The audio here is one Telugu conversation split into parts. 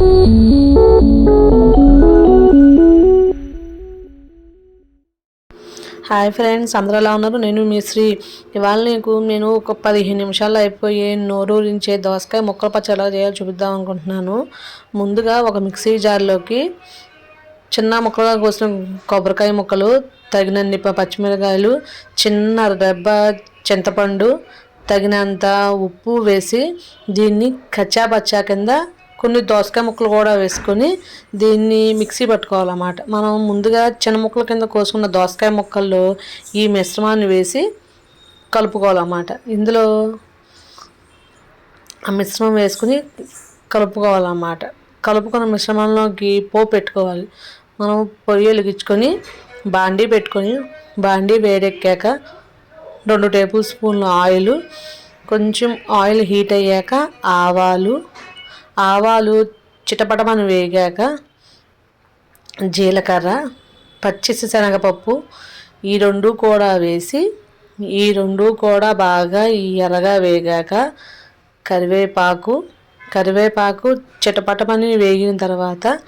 హాయ్ ఫ్రెండ్స్ అందరూ ఎలా ఉన్నారు? నేను మీ శ్రీ. ఇవాళ నీకు నేను ఒక పదిహేను నిమిషాల్లో అయిపోయే నోరూరించే దోసకాయ ముక్కల పచ్చడి ఎలా చేయాలో చూపిద్దాం అనుకుంటున్నాను. ముందుగా ఒక మిక్సీ జార్లోకి చిన్న ముక్కలుగా కోసిన కొబ్బరికాయ ముక్కలు తగినన్ని పచ్చిమిరకాయలు చిన్న రెబ్బ చింతపండు తగినంత ఉప్పు వేసి దీన్ని కచ్చాపచ్చా కింద కొన్ని దోసకాయ ముక్కలు కూడా వేసుకొని దీన్ని మిక్సీ పట్టుకోవాలన్నమాట. మనం ముందుగా చిన్న ముక్కల కింద కోసుకున్న దోసకాయ ముక్కల్లో ఈ మిశ్రమాన్ని వేసి కలుపుకోవాలన్నమాట. ఇందులో ఆ మిశ్రమం వేసుకుని కలుపుకోవాలన్నమాట. కలుపుకున్న మిశ్రమంలోకి పోపు పెట్టుకోవాలి. మనం పొయ్యి వెలిగించుకొని బాండీ పెట్టుకొని బాండీ వేడెక్కాక రెండు టేబుల్ స్పూన్ల ఆయిల్ కొంచెం ఆయిల్ హీట్ అయ్యాక ఆవాలు ఆవాలు చిటపటమని వేగాక జీలకర్ర పచ్చిసి శనగపప్పు ఈ రెండు కూడా వేసి ఈ రెండు కూడా బాగా ఈ వేగాక కరివేపాకు కరివేపాకు చిటపటమని వేగిన తర్వాత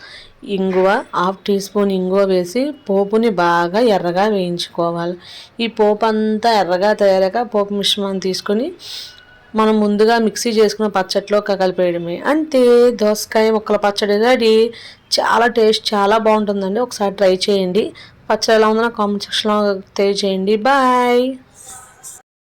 ఇంగువ హాఫ్ టీ స్పూన్ ఇంగువ వేసి పోపుని బాగా ఎర్రగా వేయించుకోవాలి. ఈ పోపు అంతా ఎర్రగా తయారాక పోపు మిశ్రమాన్ని తీసుకొని మనం ముందుగా మిక్సీ చేసుకున్న పచ్చట్లో కలిపేయడమే. అంతే దోసకాయ ముక్కల పచ్చడి రెడీ. చాలా టేస్ట్ చాలా బాగుంటుందండి. ఒకసారి ట్రై చేయండి. పచ్చడి ఎలా ఉందో నా కామెంట్ సెక్షన్లో తెలియజేయండి. బాయ్!